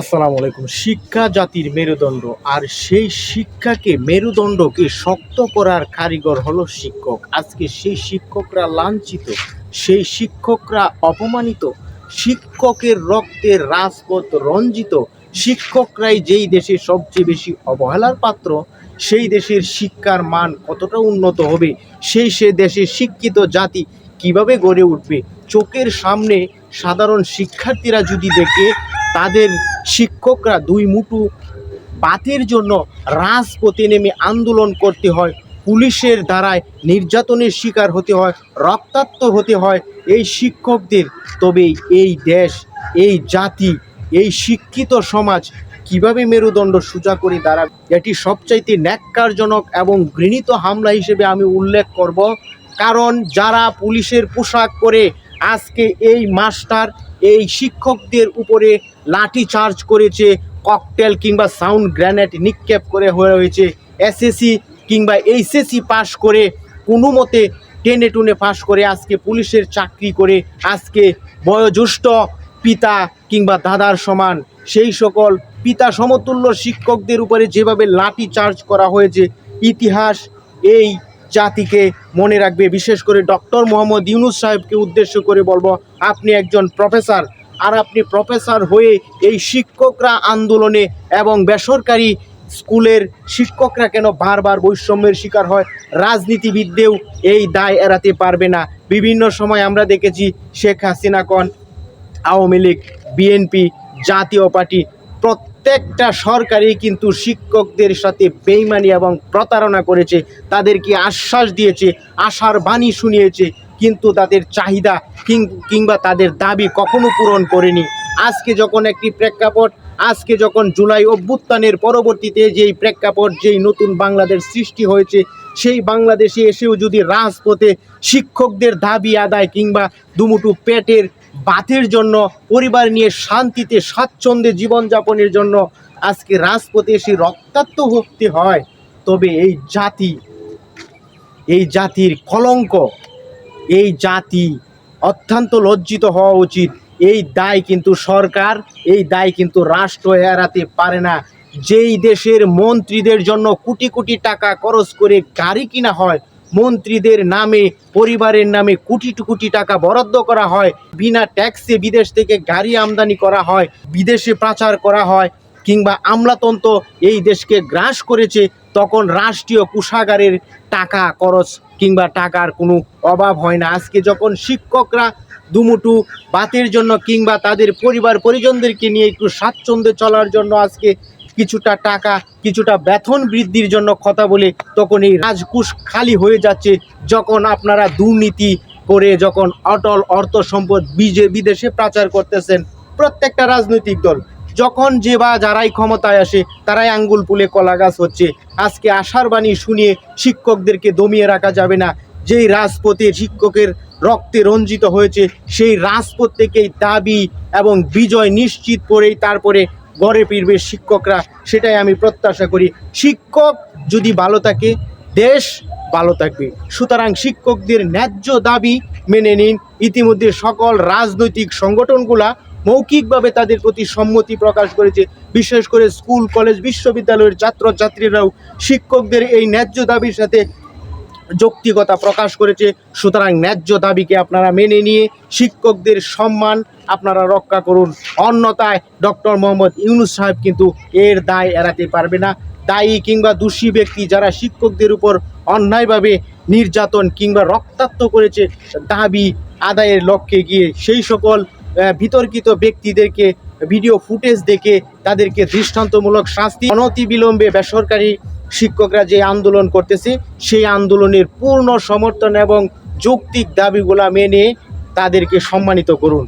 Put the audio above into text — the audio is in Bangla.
আসসালামু আলাইকুম। শিক্ষা জাতির মেরুদণ্ড, আর সেই শিক্ষাকে মেরুদণ্ডকে শক্ত করার কারিগর হলো শিক্ষক। আজকে সেই শিক্ষকরা লাঞ্ছিত, সেই শিক্ষকরা অপমানিত, শিক্ষকের রক্তের রাজপথ রঞ্জিত, শিক্ষকরাই যেই দেশে সবচেয়ে বেশি অবহেলার পাত্র, সেই দেশের শিক্ষার মান কতটা উন্নত হবে, সেই সে দেশের শিক্ষিত জাতি কীভাবে গড়ে উঠবে, চোখের সামনে সাধারণ শিক্ষার্থীরা যদি দেখে তাদের শিক্ষকরা দুই মুঠু বাতের জন্য রাজপথে নেমে আন্দোলন করতে হয়। পুলিশের দ্বারায় নির্যাতনের শিকার হতে হয়, রক্তাক্ত হতে হয় এই শিক্ষকদের। তবে এই দেশ, এই জাতি, এই শিক্ষিত সমাজ কীভাবে মেরুদণ্ড সোজা করে দাঁড়াবে? এটি সবচাইতে ন্যাক্কারজনক এবং ঘৃণিত হামলা হিসেবে আমি উল্লেখ করব। কারণ যারা পুলিশের পোশাক পরে আজকে এই মাস্টার এই শিক্ষকদের উপরে লাঠি চার্জ করেছে ককটেল কিংবা সাউন্ড গ্রেনেড নিক্ষেপ করে হয়ে হয়েছে এসএসসি কিংবা এইচএসসি পাশ করে কোনো মতে টেনে টুনে পাশ করে আজকে পুলিশের চাকরি করে, আজকে বয়োজ্যেষ্ঠ পিতা কিংবা দাদার সমান। সেই সকল পিতা সমতুল্য শিক্ষকদের উপরে যেভাবে লাঠি চার্জ করা হয়েছে, ইতিহাস এই জাতিকে মনে রাখবে। বিশেষ করে ডক্টর মোহাম্মদ ইউনুস সাহেবকে উদ্দেশ্য করে বলব, আপনি একজন প্রফেসর আর আপনি প্রফেসর হয়ে এই শিক্ষকরা আন্দোলনে এবং বেসরকারি স্কুলের শিক্ষকরা কেন বারবার বৈষম্যের শিকার হয়? রাজনীতিবিদদেও এই দায় এড়াতে পারবে না। বিভিন্ন সময় আমরা দেখেছি শেখ হাসিনা কন, আওয়ামী লীগ, বিএনপি, জাতীয় পার্টি প্রত্যেকটা সরকারই কিন্তু শিক্ষকদের সাথে বেইমানি এবং প্রতারণা করেছে, তাদেরকে আশ্বাস দিয়েছে, আশার বাণী শুনিয়েছে, কিন্তু তাদের চাহিদা কিংবা তাদের দাবি কখনো পূরণ করেনি। আজকে যখন একটি প্রেক্ষাপট, আজকে যখন জুলাই অভ্যুত্থানের পরবর্তীতে যেই প্রেক্ষাপট, যেই নতুন বাংলাদেশ সৃষ্টি হয়েছে, সেই বাংলাদেশে এসেও যদি রাজপথে শিক্ষকদের দাবি আদায় কিংবা দুমুটু পেটের বাতের জন্য, পরিবার নিয়ে শান্তিতে, স্বাচ্ছন্দ্যে জীবনযাপনের জন্য আজকে রাজপথে এসে রক্তাক্ত হতে হয়। তবে এই জাতি, এই জাতির কলঙ্ক, এই জাতি অত্যন্ত লজ্জিত হওয়া উচিত। এই দায় কিন্তু সরকার, এই দায় কিন্তু রাষ্ট্র এড়াতে পারে না। যেই দেশের মন্ত্রীদের জন্য কোটি কোটি টাকা খরচ করে গাড়ি কিনা হয় মন্ত্রীদের নামে, পরিবারের নামে কোটি কোটি টাকা বরাদ্দ করা হয়। বিনা ট্যাক্সে বিদেশ থেকে গাড়ি আমদানি করা হয়, বিদেশে পাচার করা হয় কিংবা আমলাতন্ত্র এই দেশকে গ্রাস করেছে, তখন রাষ্ট্রীয় কোষাগারের টাকা খরচ কিংবা টাকার কোনো অভাব হয় না। আজকে যখন শিক্ষকরা দুমুটু বাতের জন্য কিংবা তাদের পরিবার পরিজনদেরকে নিয়ে একটু স্বাচ্ছন্দ্যে চলার জন্য আজকে কিছুটা টাকা কিছুটা বেতন বৃদ্ধির জন্য কথা বলে তখন এই রাজকুশ খালি হয়ে যাচ্ছে। যখন আপনারা দুর্নীতি করে যখন অটল অর্থ সম্পদ বিজে, বিদেশে পাচার করতেছেন প্রত্যেকটা রাজনৈতিক দল, যখন যে বা যারাই ক্ষমতায় আসে তারাই আঙ্গুল পুলে কলা গাছ হচ্ছে। আজকে আশার বাণী শুনিয়ে শিক্ষকদেরকে দমিয়ে রাখা যাবে না। যেই রাজপথে শিক্ষকের রক্তে রঞ্জিত হয়েছে, সেই রাজপথ থেকেই দাবি এবং বিজয় নিশ্চিত করেই তারপরে গড়ে ফিরবে শিক্ষকরা, সেটাই আমি প্রত্যাশা করি। শিক্ষক যদি ভালো থাকে, দেশ ভালো থাকবে। সুতরাং শিক্ষকদের ন্যায্য দাবি মেনে নিন। ইতিমধ্যে সকল রাজনৈতিক সংগঠনগুলা মৌখিকভাবে তাদের প্রতি সম্মতি প্রকাশ করেছে। বিশেষ করে স্কুল, কলেজ, বিশ্ববিদ্যালয়ের ছাত্রছাত্রীরাও শিক্ষকদের এই ন্যায্য দাবির সাথে যৌক্তিকতা প্রকাশ করেছে। সুতরাং ন্যায্য দাবিকে আপনারা মেনে নিয়ে শিক্ষকদের সম্মান আপনারা রক্ষা করুন। অন্যতায় ডক্টর মোহাম্মদ ইউনুস সাহেব কিন্তু এর দায় এড়াতে পারবে না। দায়ী কিংবা দোষী ব্যক্তি যারা শিক্ষকদের উপর অন্যায়ভাবে নির্যাতন কিংবা রক্তাক্ত করেছে, দাবি আদায়ের লক্ষ্যে গিয়ে সেই সকল বিতর্কিত ব্যক্তিদেরকে, ভিডিও ফুটেজ দেখে তাদেরকে দৃষ্টান্তমূলক শাস্তি, অনতিবিলম্বে বেসরকারি শিক্ষকরা যে আন্দোলন করতেছি, সেই আন্দোলনের পূর্ণ সমর্থন এবং যৌক্তিক দাবিগুলা মেনে তাদেরকে সম্মানিত করুন।